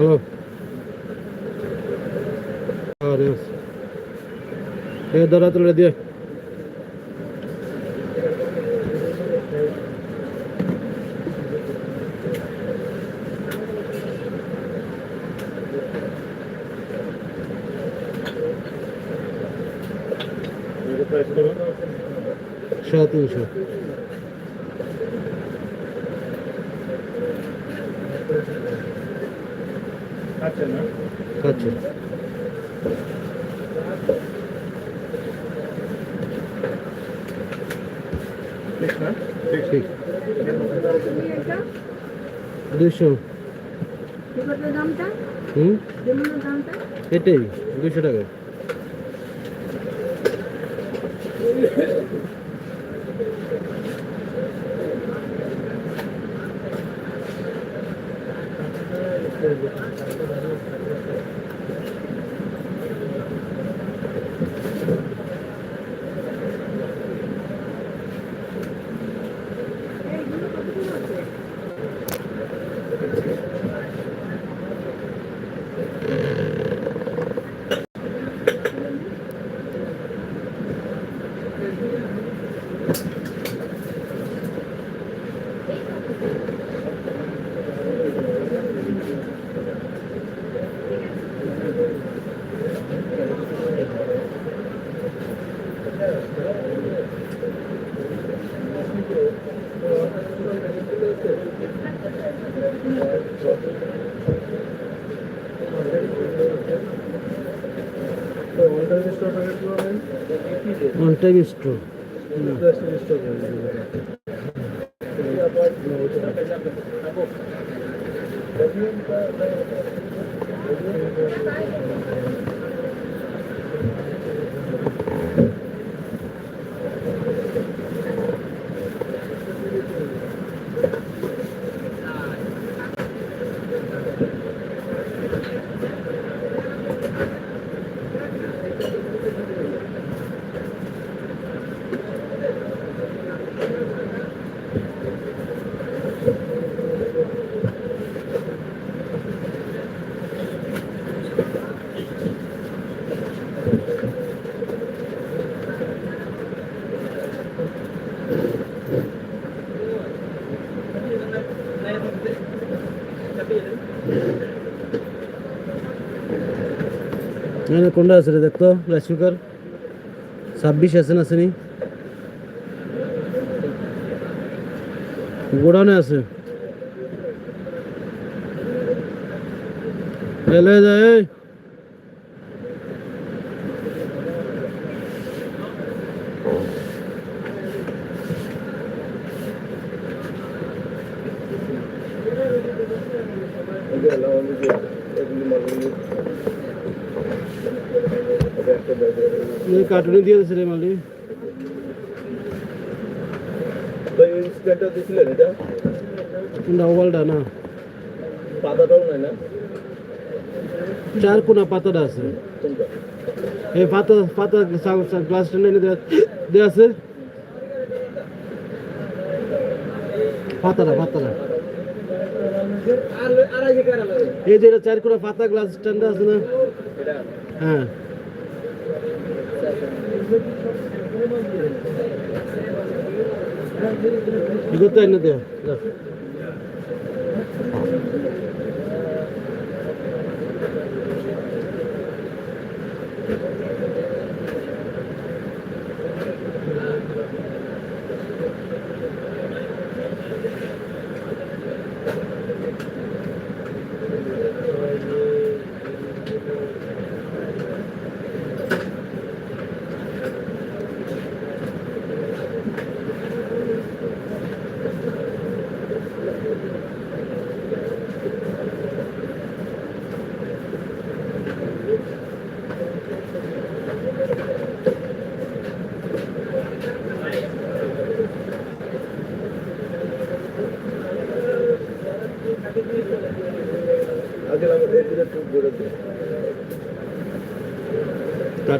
Hello Adiós. Eh, দাঁড়া তুলে দিয়ে সাড়ে তিনশো আচ্ছা না খাচ্ছে ঠিক। দুশো দামটা? হুম? এটাই দুশো টাকা ওয়াটার স্টোর Thank গুলো এখানে কোনটা আছে রে দেখতো? রাইস কুকার ছাব্বিশ আছে না আসেনি গোডাউনে আছে। এলে যায় কার্টুনে দিয়ে দিছে রে মালি ওভালটা না পাতাটাও নাই না? চার কোনা পাতাটা আছে। এই পাতা পাতা ক্লাস টেনে দেওয়া আছে। পাতাটা পাতাটা। এই যে এটা চার কোনা পাতা গ্লাস স্ট্যান্ড আছে না? হ্যাঁ। You got that in there. Look.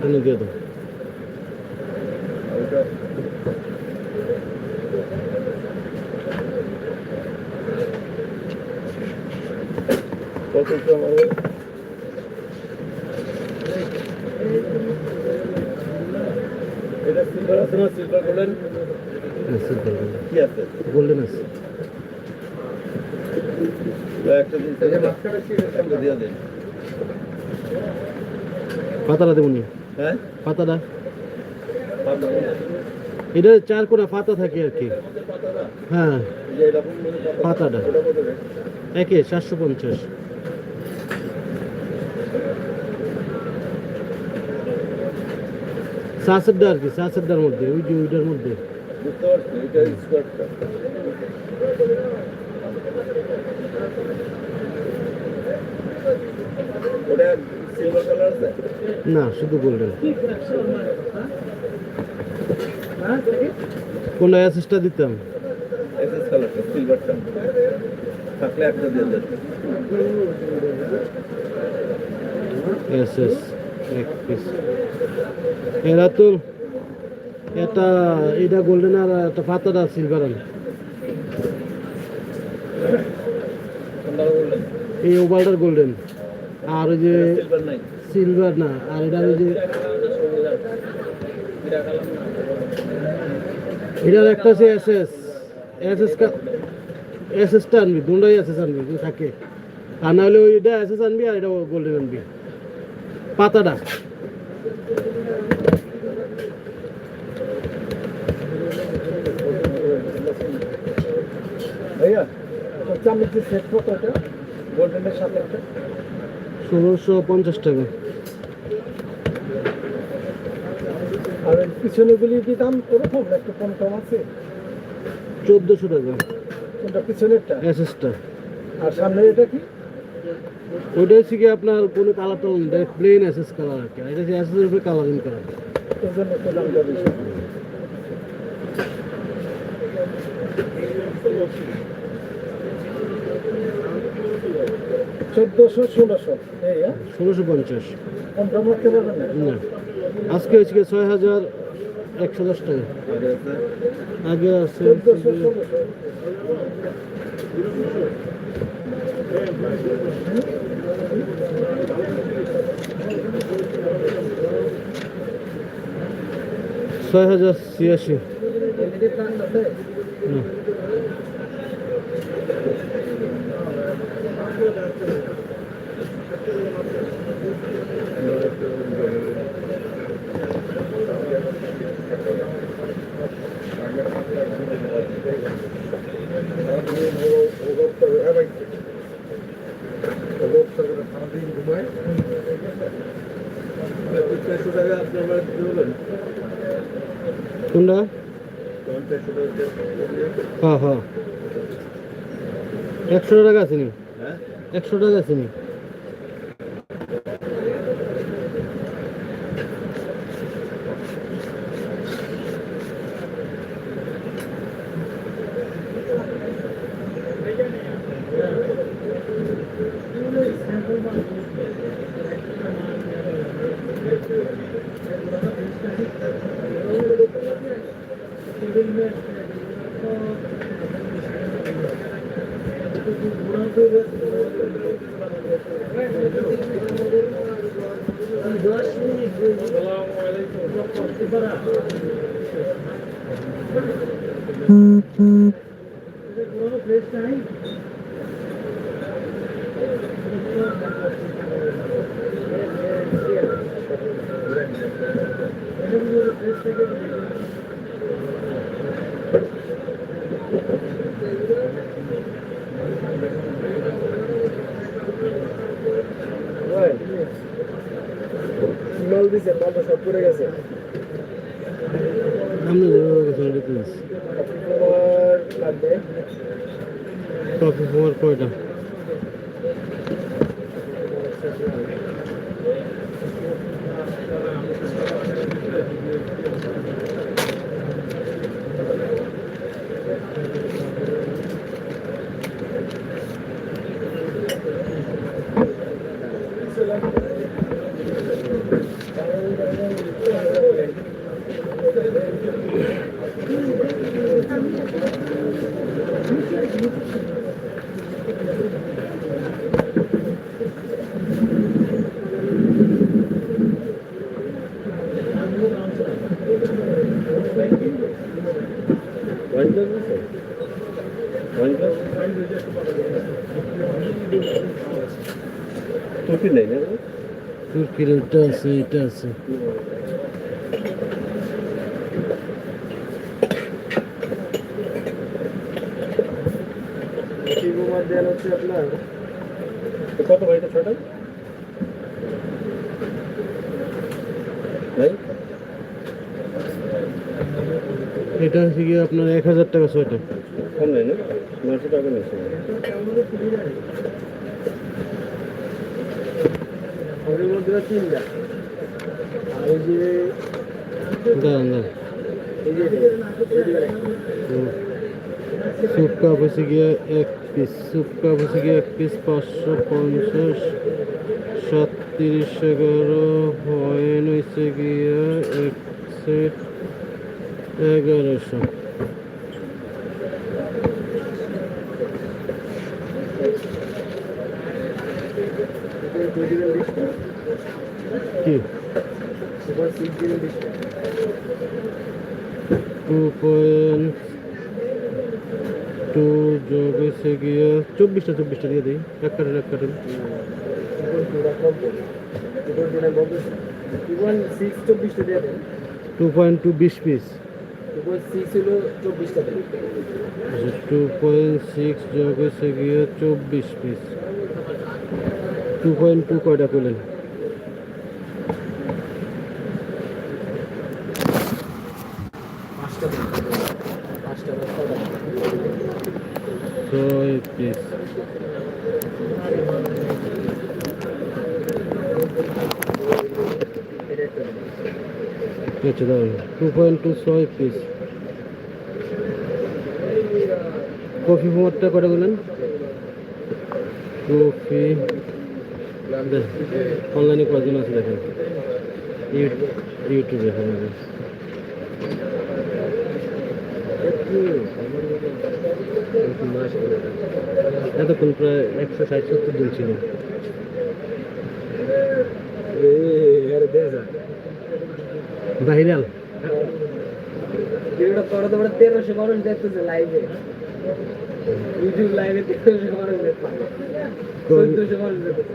কার্টুনে দিয়ে দাও ওইটা কত এটা সিলভার আছে না সিলভার গোল্ডেন কি আছে? গোল্ডেন আছে। বা একটা দিন একটা দিয়ে দেন। পাতাটা দেবনি হ্যাঁ? পাতাটা এটা চার কোনা পাতা থাকে আর কি। হ্যাঁ। পাতাটা একে চারশো পঞ্চাশ। সাসেরটা আর কি সাসেরটার মধ্যে ওই যে ওইটার মধ্যে। ওটা সিলভার কালার আছে? না শুধু গোল্ডেন কোনটা অ্যাসেসটা দিতাম? এসএস কালারটা সিলভারটা থাকলে একটা দিয়ে দেন। এসএস এক পিস এরা তো এটা এটা গোল্ডেন আর একটা পাতাটা সিলভার আর এই ওভারটার গোল্ডেন আর ওই যে সিলভার না আর এটা ওই যে এটার একটা আছে এসএস এসএস কা এসএসটা আনবি দুটাই এসএস আনবি যদি থাকে। আর নাহলে ওইটা এসএস আনবি আর এটা গোল্ডেন আনবি। পাতাটা। ভাইয়া চামচের সেট কত এটা? গোল্ডেনের সাথে একটা। ষোলোশো পঞ্চাশ টাকা। আর পিছনেগুলি কি দাম ওরকম একটু কম কম আছে? চোদ্দোশো টাকা। কোনটা পিছনেরটা? এসএসটা। আর সামনে এটা কি? ওইটা হচ্ছে কি আপনার কোনো কালার টালার প্লেন এসএস কালার আর কি। এটা হচ্ছে এসএসের উপরে কালারিং করা। দামটা বেশি। চোদ্দোশো ষোলোশো। এই হ্যাঁ? ষোলোশো পঞ্চাশ। কম কম রাখতে পারবেন না। না আজকে হচ্ছে ছয় হাজার একশো দশ টাকা। আগে আছে চোদ্দোশো ষোলোশো। ছয় হাজার ছিয়াশি এলইডি প্ল্যান আছে না কোনটা হ্যাঁ হ্যাঁ। একশো টাকা আছে নি। একশো টাকা আছে নি। আছে এটা আছে। শিবকুমার হচ্ছে আপনার কত ভাই এটা ছটা ভাই? এটা হচ্ছে গিয়ে আপনার এক হাজার টাকা ছয়টা। কম নেই না? নশো টাকা মধ্যে তিনটা। এই যে স্যুপ কাপ হচ্ছে গিয়ে এক পাঁচশো পঞ্চাশ সাতত্রিশ এগারো হয়েন হচ্ছে গিয়ে এক এগারোশো কি সুপার সিক্স জিরো ডিসটা টু পয়েন্ট টু যোগ হচ্ছে গিয়ে চব্বিশটা চব্বিশটা দিয়ে দিই। এক কার্টুন, এক দেন টু পয়েন্ট টু বিশ পিস টু পয়েন্ট সিক্স যোগ হচ্ছে গিয়ে চব্বিশ পিস টু পয়েন্ট টু কয়টা করলেন পাঁচটা দেন পাঁচটা দশটা ছয় পিস এটা একটা দেন আচ্ছা দাঁড়ান টু পয়েন্ট টু ছয় পিস কফি ফোমারটা কটা বললেন কফি অনলাইনে কজন আছে দেখেন? ইউ- ইউটিউবে হ্যাঁ এতক্ষণ প্রায় একশো ষাট সত্তর দিন ছিল। ভাইরাল। ভিডিওটা করে তো আমরা তেরোশো মানুষ দেখতেছে লাইভে ইউটিউব লাইভে তেরোশো মানুষ দেখতেছে। চোদ্দশো মানুষ দেখতেছে।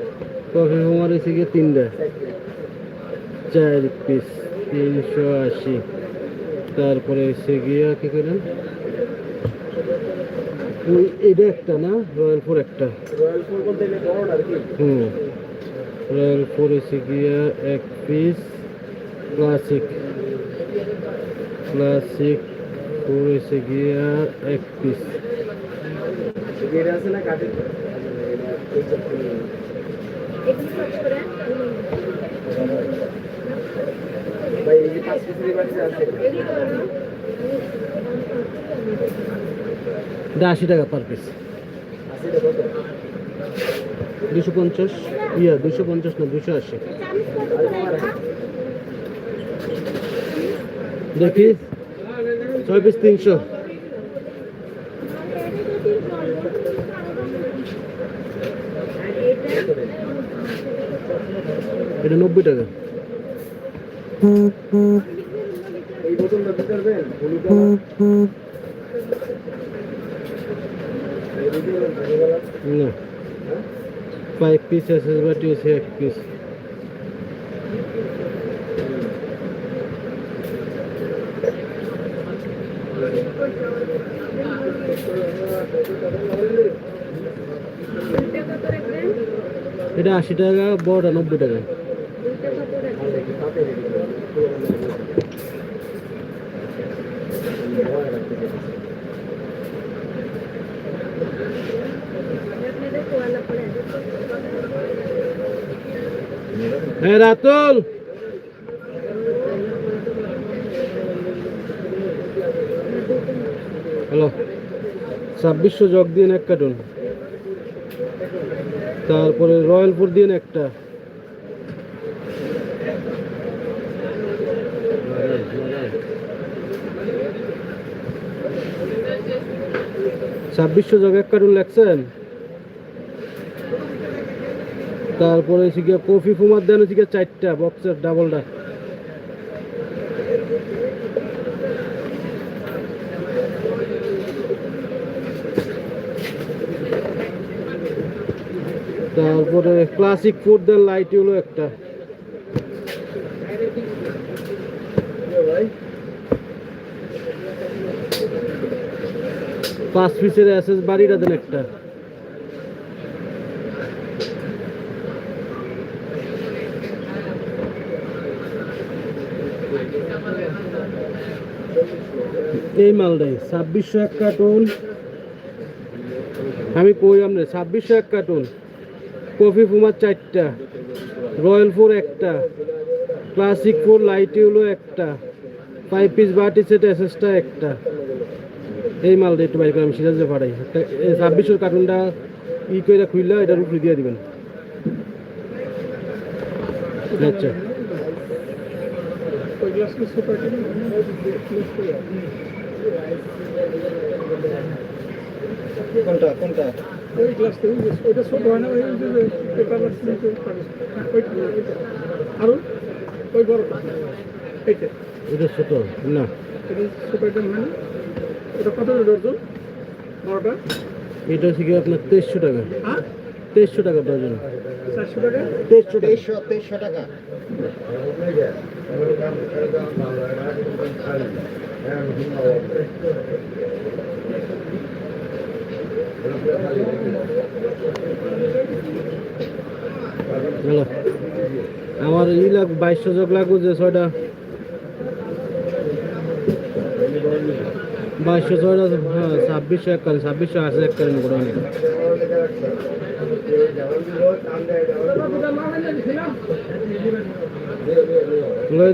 কফি ফোমার হয়েছে গিয়ে তিনটা? চার পিস তিনশো আশি। তারপরে এসে গিয়া কি করেন? ওই এটা একটা না? রয়্যাল ফোর একটা। রয়্যাল ফোর বলতে গেলে বড় আর কি। হুম। রয়্যাল ফোর এসে গিয়া এক পিস ক্লাসিক ক্লাসিক ফোর এসে গিয়া এক পিস এটা আছে না কাটে এগুলো সব করে ভাই এই পাঁচ পিসের আছে। এটা আশি টাকা পার পিস দুশো পঞ্চাশ, ইয়া, দুশো পঞ্চাশ না, দুশো আশি। দেখি, ছয় পিস তিনশো। এটা নব্বই টাকা। এই বোতলটা দিতে পারবেন হলুদ কালার এই দিতে পারবেন হলুদ কালার না। ফাইভ পিস এসএস বাটি আছে এক পিস এটা আশি টাকা বড়টা নব্বই টাকা। রাতুল হ্যালো ছাব্বিশশো জগ দিন এক কার্টুন তারপরে রয়্যালপুর দিন একটা। ছাব্বিশশো জগ এক কার্টুন লেখছেন তারপরে হচ্ছে কফি ফুমার দেন হচ্ছে গিয়ে চারটা বক্সের ডাবলটা তারপরে ক্লাসিক ফুড দেন লাইট হলো একটা। পাঁচ পিসের এসএস বাড়িটা দেন একটা। এই মালটাই ছাব্বিশশো এক কার্টুন। আমি কই আমনে, ছাব্বিশশো এক কার্টুন। কফি ফুমার চারটা, রয়্যাল ফোর একটা, ক্লাসিক ফোর লাইটি হলো একটা, ফাইভ পিস বাটি সেট এসএসটা একটা। এই মালটা একটু বাইর আমি সিরাজে পাঠাই। একটা ছাব্বিশশোর কার্টুনটা ই করে খুললে এটার উপরে দিয়ে দিবেন। আচ্ছা। কোনটা কোনটা? ওই গ্লাসটা ওই যে- ওইটা ছোট হয় না ওই যে পেপার লাগছে ওই ওইটা ওই বড়টা। এইটা। এটা ছোট না। এটা ছোট আইটেম হয় না ওটা কত করে বড়টা? এটা হচ্ছে কি আপনার তেইশশো টাকা। হ্যাঁ? তেইশশো টাকা ডজন চারশো টাকা? তেইশশো তেইশশো তেইশশো টাকা। আমার ই লাগ, বাইশশো যোগ লাগবে যে ছয়টা। বাইশশো ছয়টা হ্যাঁ ছাব্বিশশো এক কারণ ছাব্বিশশো আশি এক কারণ করে অনেক। লয়ে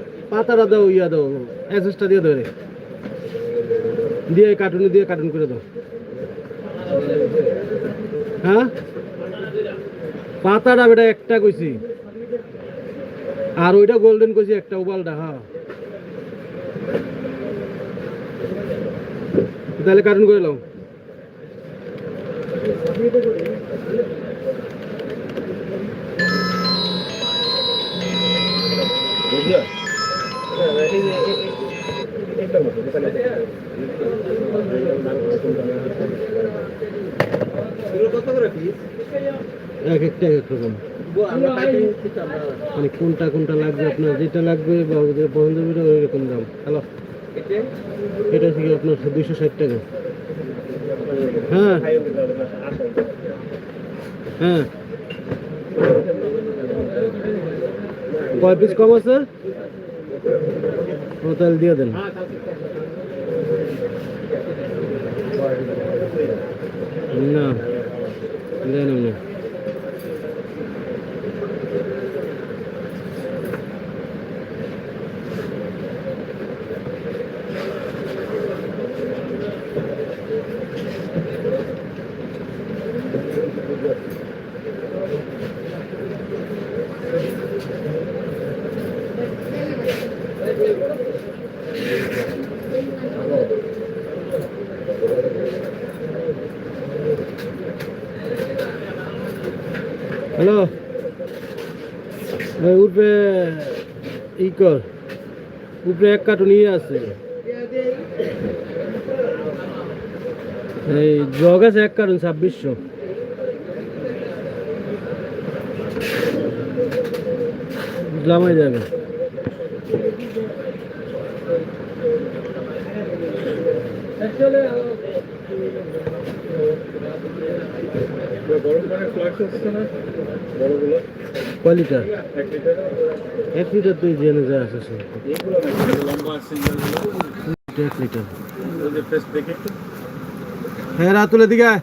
পাতাটা দাও, ইয়া দাও অ্যাসেসটা দিয়ে দাও রে দিয়ে কার্টুনে দিয়ে কার্টুন করে দাও। হ্যাঁ? পাতাটা বেটা একটা কইছি। আর ওইটা গোল্ডেন কইছি, একটা উবালটা হ্যাঁ। তাহলে কার্টুন করে নাও। এক একটা এক রকম মানে কোনটা কোনটা লাগবে আপনার? যেটা লাগবে বা পছন্দ হবে ওই রকম দাম। হ্যালো এটা থেকে আপনার দুইশো ষাট টাকা। হ্যাঁ। হ্যাঁ। কয় পিস কম আছে? ও তাহলে দিয়ে দেন। না দেন না হ্যালো ওই উপরে ই কর। উপরে এক কার্টুন ইয়ে আছে। এই জগ আছে এক কার্টুন, ছাব্বিশশো। জামাই যাবে। গরম পানির ফ্লাক্স আসছে না? বড়গুলো? লিটার এক লিটার এক লিটার তুই জেনে যা আছে সে। এইগুলো নাকি লম্বা সিঙ্গেলগুলো এক লিটার ওই যে ফেস দেখে একটু হ্যাঁ রাতুলের দিকে আয়।